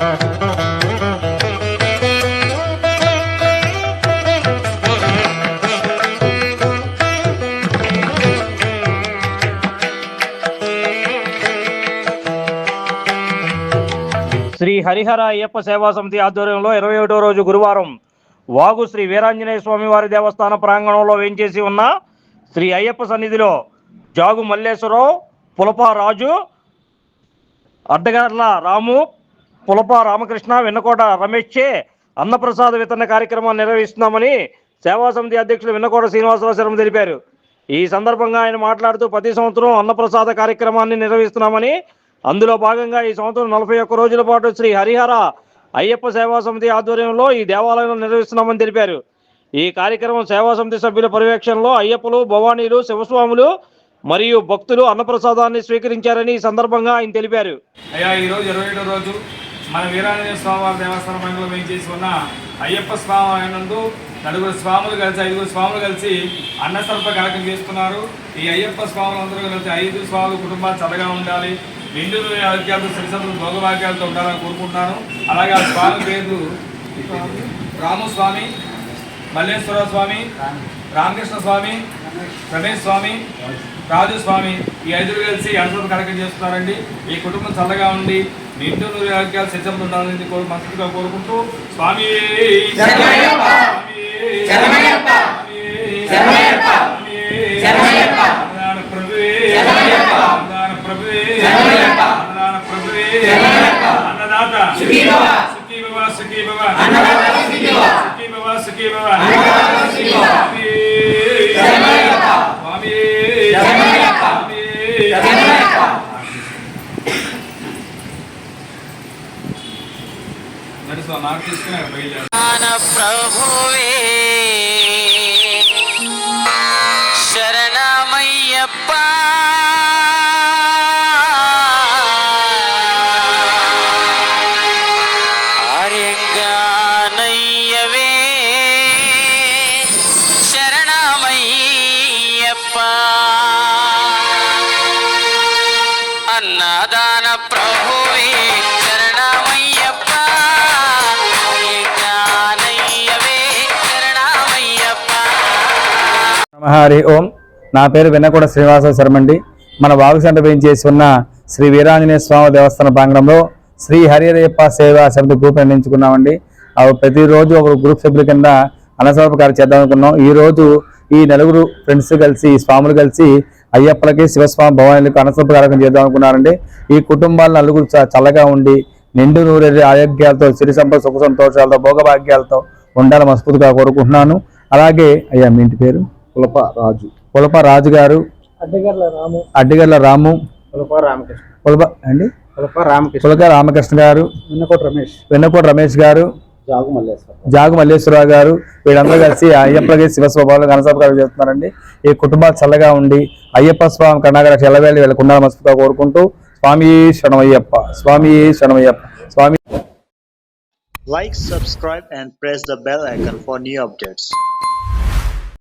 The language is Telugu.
శ్రీ హరిహర అయ్యప్ప సేవా సమితి ఆధ్వర్యంలో ఇరవై ఒకటో రోజు గురువారం వాగు శ్రీ వీరాంజనేయ స్వామి వారి దేవస్థాన ప్రాంగణంలో వేంచేసి ఉన్న శ్రీ అయ్యప్ప సన్నిధిలో జాగు మల్లేశ్వరరావు పులప రాజు అడ్డగార్ల రాము పులప రామకృష్ణ వెన్నకోట రమేష్ చే అన్నప్రసాద వితరణ కార్యక్రమాన్ని నిర్వహిస్తున్నామని సేవా సమితి అధ్యక్షులు వెన్నకోట శ్రీనివాసరావు శర్మ తెలిపారు. ఈ సందర్భంగా ఆయన మాట్లాడుతూ ప్రతి సంవత్సరం అన్నప్రసాద కార్యక్రమాన్ని నిర్వహిస్తున్నామని అందులో భాగంగా ఈ సంవత్సరం నలభై ఒక్క రోజుల పాటు శ్రీ హరిహర అయ్యప్ప సేవా సమితి ఆధ్వర్యంలో ఈ దేవాలయంలో నిర్వహిస్తున్నామని తెలిపారు. ఈ కార్యక్రమం సేవా సమితి సభ్యుల పర్యవేక్షణలో అయ్యప్పలు భవానీలు శివస్వాములు మరియు భక్తులు అన్నప్రసాదాన్ని స్వీకరించారని ఈ సందర్భంగా ఆయన తెలిపారు. అయ్యా ఈరోజు ఇరవై ఏడో రోజు మన వీరాంజనేయ స్వామివారి దేవస్థాన మండలం వేయించేసి ఉన్న అయ్యప్ప స్వామి అయినందు నలుగురు స్వాములు కలిసి ఐదుగురు స్వాములు కలిసి అన్నసర్ప కలకం చేస్తున్నారు. ఈ అయ్యప్ప స్వాములు అందరూ కలిసి ఐదు స్వాములు కుటుంబాలు చల్లగా ఉండాలి. నిండు ఆరోగ్యాలతో శ్రీసంతులు భోగభాగ్యాలతో ఉండాలని కోరుకుంటున్నాను. అలాగే ఆ స్వామి పేరు రామస్వామి. మల్లేశ్వర స్వామి రామకృష్ణ స్వామి రమేష్ స్వామి రాజు స్వామి. ఈ ఐదుగురు కలిసి అనుభవం కలెక్ట్ చేస్తున్నారండి. ఈ కుటుంబం చల్లగా ఉండి నిండు నూరు ఆరోగ్యాలు సిద్ధంగా ఉండాలని కోరు మనసుగా కోరుకుంటూ స్వామి అన్నదాత! సుఖీ భవ సుఖీ భవ సుఖీ భవ సుఖీ భవ మరి స్వామి నాకు తీసుకుని బయలుదేరు జ్ఞాన ప్రభువే శరణమయ్యప్ప హరి ఓం. నా పేరు వెన్నకూడ శ్రీనివాస శర్మండి. మన వాగు సెంటర్ చేసి ఉన్న శ్రీ వీరాంజనేయ స్వామి దేవస్థాన ప్రాంగణంలో శ్రీ హరిహరయ్యప్ప సేవా సమితి గ్రూప్ నిర్ణయించుకున్నామండి. అవి ప్రతిరోజు ఒక గ్రూప్ సభ్యుల కింద అన్నసమర్ప కార్యం చేద్దాం అనుకున్నాం. ఈ రోజు ఈ నలుగురు ఫ్రెండ్స్ కలిసి స్వాములు కలిసి అయ్యప్పలకి శివస్వామి భవానికి అన్నసమర్ప కార్యక్రమం చేద్దాం అనుకున్నారండి. ఈ కుటుంబాలు నలుగురు చల్లగా ఉండి నిండు నూరేరి ఆరోగ్యాలతో సిరి సంపద సుఖ సంతోషాలతో భోగభాగ్యాలతో ఉండాలని మనస్ఫూర్తిగా కోరుకుంటున్నాను. అలాగే అయ్యా మీ ఇంటి పేరు? పులప రాజు. పులప రాజు గారు. అడ్డగర్ల రాము. అడ్డిగల్ల రాము. పులప రామకృష్ణ. పులప అండి పులప రామకృష్ణ. పులక రామకృష్ణ గారు. విన్నకోట రమేష్. వెన్నకోట రమేష్ గారు. జాగు మల్లేశ్వర. జాగు మల్లేశ్వరరావు గారు. వీళ్ళందరూ కలిసి అయ్యప్పకి శివ స్వభావాలు ఘనసభ చేస్తున్నారండి. ఈ కుటుంబాలు చల్లగా ఉండి అయ్యప్ప స్వామి కర్ణాటక చెల్లవేళ వీళ్ళకు ఉండాలని మనస్ఫూర్తిగా కోరుకుంటూ స్వామి శరణమయ్యప్ప స్వామి శరణమయ్యప్ప స్వామి Like, subscribe, and press the bell icon for new updates.